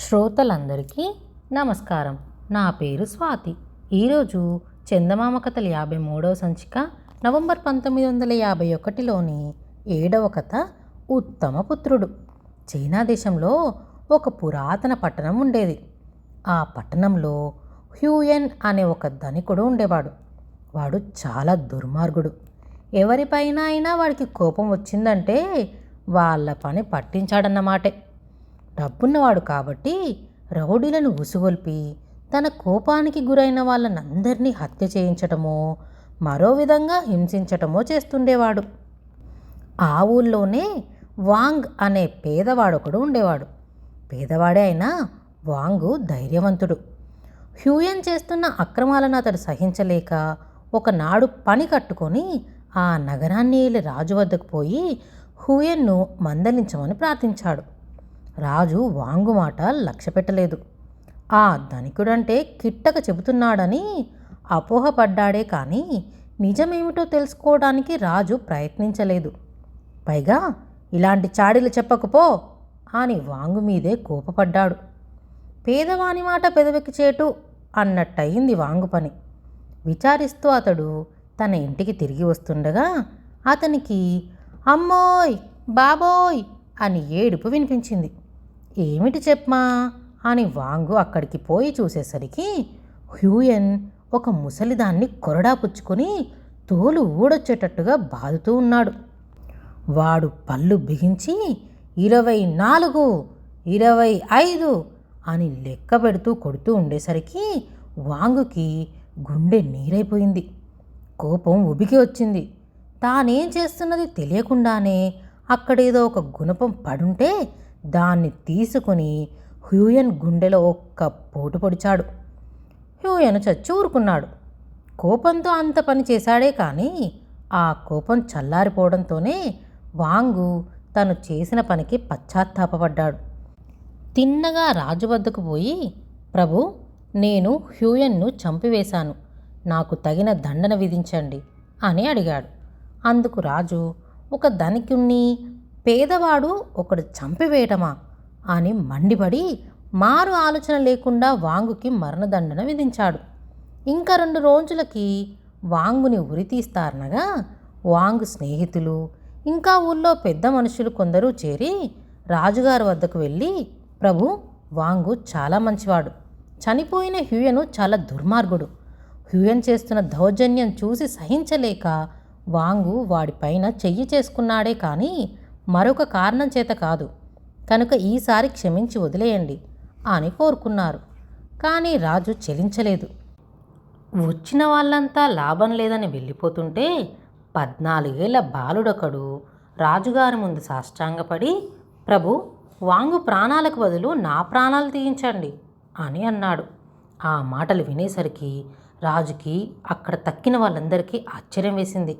శ్రోతలందరికీ నమస్కారం. నా పేరు స్వాతి. ఈరోజు చందమామ కథల యాభై మూడవ సంచిక నవంబర్ పంతొమ్మిది వందల యాభై ఒకటిలోని ఏడవ కథ ఉత్తమ పుత్రుడు. చైనా దేశంలో ఒక పురాతన పట్టణం ఉండేది. ఆ పట్టణంలో హ్యూయన్ అనే ఒక ధనికుడు ఉండేవాడు. వాడు చాలా దుర్మార్గుడు. ఎవరిపైన అయినా వాడికి కోపం వచ్చిందంటే వాళ్ళ పని పట్టించాడన్నమాటే. డబ్బున్నవాడు కాబట్టి రౌడీలను ఉసుగొల్పి తన కోపానికి గురైన వాళ్ళనందరినీ హత్య చేయించటమో మరో విధంగా హింసించటమో చేస్తుండేవాడు. ఆ ఊళ్ళోనే వాంగ్ అనే పేదవాడొకడు ఉండేవాడు. పేదవాడే అయినా వాంగు ధైర్యవంతుడు. హ్యూయన్ చేస్తున్న అక్రమాలను అతడు సహించలేక ఒకనాడు పని కట్టుకొని ఆ నగరాన్ని రాజు వద్దకు పోయి హ్యూయన్ను మందలించమని ప్రార్థించాడు. రాజు వాంగు మాట లక్ష్య పెట్టలేదు ఆ ధనికుడంటే కిట్టక చెబుతున్నాడని అపోహపడ్డాడే కానీ నిజమేమిటో తెలుసుకోవడానికి రాజు ప్రయత్నించలేదు. పైగా ఇలాంటి చాడీలు చెప్పకపో అని వాంగు మీదే కోపపడ్డాడు. పేదవాని మాట పెదవికి చేటు అన్నట్టయింది వాంగు పని. విచారిస్తూ అతడు తన ఇంటికి తిరిగి వస్తుండగా అతనికి అమ్మోయ్ బాబోయ్ అని ఏడుపు వినిపించింది. ఏమిటి చెప్పమా? అని వాంగు అక్కడికి పోయి చూసేసరికి హ్యూయన్ ఒక ముసలిదాన్ని కొరడా పుచ్చుకొని తోలు ఊడొచ్చేటట్టుగా బాదుతూ ఉన్నాడు. వాడు పళ్ళు బిగించి ఇరవై నాలుగు ఇరవై ఐదు అని లెక్క పెడుతూ కొడుతూ ఉండేసరికి వాంగుకి గుండె నీరైపోయింది. కోపం ఉబికి వచ్చింది. తానేం చేస్తున్నది తెలియకుండానే అక్కడేదో ఒక గుణపం పడుంటే దాన్ని తీసుకుని హ్యూయన్ గుండెలో ఒక్క పోటు పొడిచాడు. హ్యూయన్ చచ్చి ఊరుకున్నాడు కోపంతో అంత పని చేశాడే కానీ ఆ కోపం చల్లారిపోవడంతోనే వాంగు తను చేసిన పనికి పశ్చాత్తాపపడ్డాడు. తిన్నగా రాజు వద్దకు పోయి ప్రభు నేను హ్యూయన్ను చంపివేశాను. నాకు తగిన దండన విధించండి అని అడిగాడు. అందుకు రాజు ఒక ధనికుణ్ణి పేదవాడు ఒకడు చంపివేయటమా అని మండిపడి మారు ఆలోచన లేకుండా వాంగుకి మరణదండన విధించాడు. ఇంకా రెండు రోజులకి వాంగుని ఉరితీస్తారనగా వాంగు స్నేహితులు ఇంకా ఊళ్ళో పెద్ద మనుషులు కొందరు చేరి రాజుగారి వద్దకు వెళ్ళి ప్రభు వాంగు చాలా మంచివాడు. చనిపోయిన హ్యూయను చాలా దుర్మార్గుడు. హ్యూయన్ చేస్తున్న దౌర్జన్యం చూసి సహించలేక వాంగు వాడిపైన చెయ్యి చేసుకున్నాడే కానీ మరొక కారణం చేత కాదు. కనుక ఈసారి క్షమించి వదిలేయండి అని కోరుకున్నారు. కానీ రాజు చెలించలేదు. వచ్చిన వాళ్ళంతా లాభం లేదని వెళ్ళిపోతుంటే పద్నాలుగేళ్ళ బాలుడొకడు రాజుగారి ముందు సాష్టాంగపడి ప్రభు వాంగు ప్రాణాలకు బదులు నా ప్రాణాలు తీయించండి అని అన్నాడు. ఆ మాటలు వినేసరికి రాజుకి అక్కడ తక్కిన వాళ్ళందరికీ ఆశ్చర్యం వేసింది.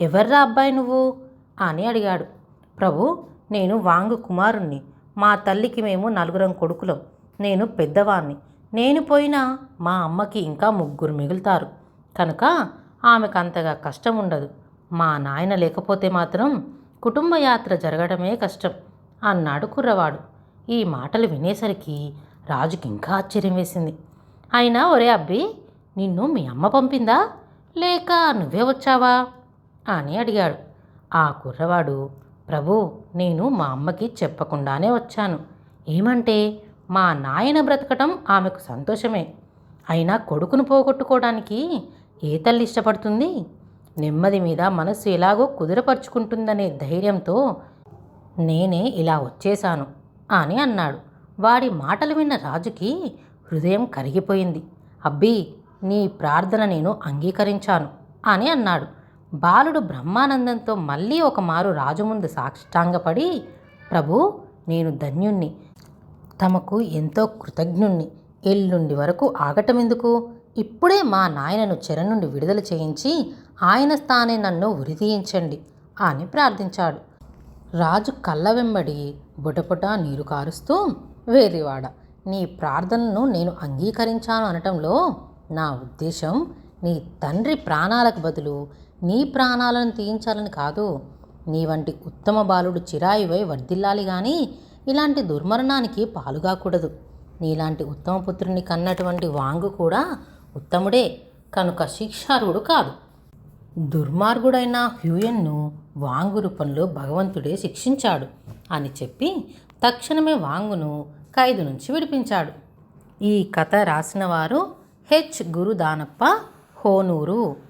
ఎవర్రా అబ్బాయి నువ్వు? అని అడిగాడు. ప్రభు నేను వాంగు కుమారుణ్ణి. మా తల్లికి మేము నలుగురం కొడుకులం. నేను పెద్దవాణ్ణి. నేను పోయినా మా అమ్మకి ఇంకా ముగ్గురు మిగులుతారు. కనుక ఆమెకు అంతగా కష్టం ఉండదు మా నాయన లేకపోతే మాత్రం కుటుంబ యాత్ర జరగడమే కష్టం అన్నాడు కుర్రవాడు. ఈ మాటలు వినేసరికి రాజుకి ఇంకా ఆశ్చర్యం వేసింది. అయినా ఒరే అబ్బి నిన్ను మీ అమ్మ పంపిందా? లేక నువ్వే వచ్చావా? అని అడిగాడు. ఆ కుర్రవాడు ప్రభు నేను మా అమ్మకి చెప్పకుండానే వచ్చాను. ఏమంటే మా నాయన బ్రతకటం ఆమెకు సంతోషమే. అయినా కొడుకును పోగొట్టుకోవడానికి ఏ తల్లి ఇష్టపడుతుంది? నెమ్మది మీద మనస్సు ఎలాగో కుదురపరుచుకుంటుందనే ధైర్యంతో నేనే ఇలా వచ్చేశాను అని అన్నాడు. వాడి మాటలు విన్న రాజుకి హృదయం కరిగిపోయింది. అబ్బీ నీ ప్రార్థన నేను అంగీకరించాను అని అన్నాడు. బాలుడు బ్రహ్మానందంతో మళ్ళీ ఒకమారు రాజు ముందు సాష్టాంగపడి ప్రభు నేను ధన్యుణ్ణి. తమకు ఎంతో కృతజ్ఞుణ్ణి. ఎల్లుండి వరకు ఆగటం ఎందుకు ఇప్పుడే మా నాయనను చెర నుండి విడుదల చేయించి ఆయన స్థానే నన్ను ఉరితీయించండి అని ప్రార్థించాడు. రాజు కళ్ళ వెంబడి బుటపుట నీరు కారుస్తూ వేరివాడ నీ ప్రార్థనను నేను అంగీకరించాను అనటంలో నా ఉద్దేశం నీ తండ్రి ప్రాణాలకు బదులు నీ ప్రాణాలను తీయించాలని కాదు. నీ వంటి ఉత్తమ బాలుడు చిరాయువై వర్ధిల్లాలి గాని ఇలాంటి దుర్మరణానికి పాలుగాకూడదు. నీలాంటి ఉత్తమ పుత్రుని కన్నటువంటి వాంగు కూడా ఉత్తముడే కనుక శిక్షార్హుడు కాదు. దుర్మార్గుడైన హ్యూయన్ను వాంగు రూపంలో భగవంతుడే శిక్షించాడు అని చెప్పి తక్షణమే వాంగును ఖైదు నుంచి విడిపించాడు. ఈ కథ రాసిన వారు హెచ్. గురుదానప్ప హోనూరు.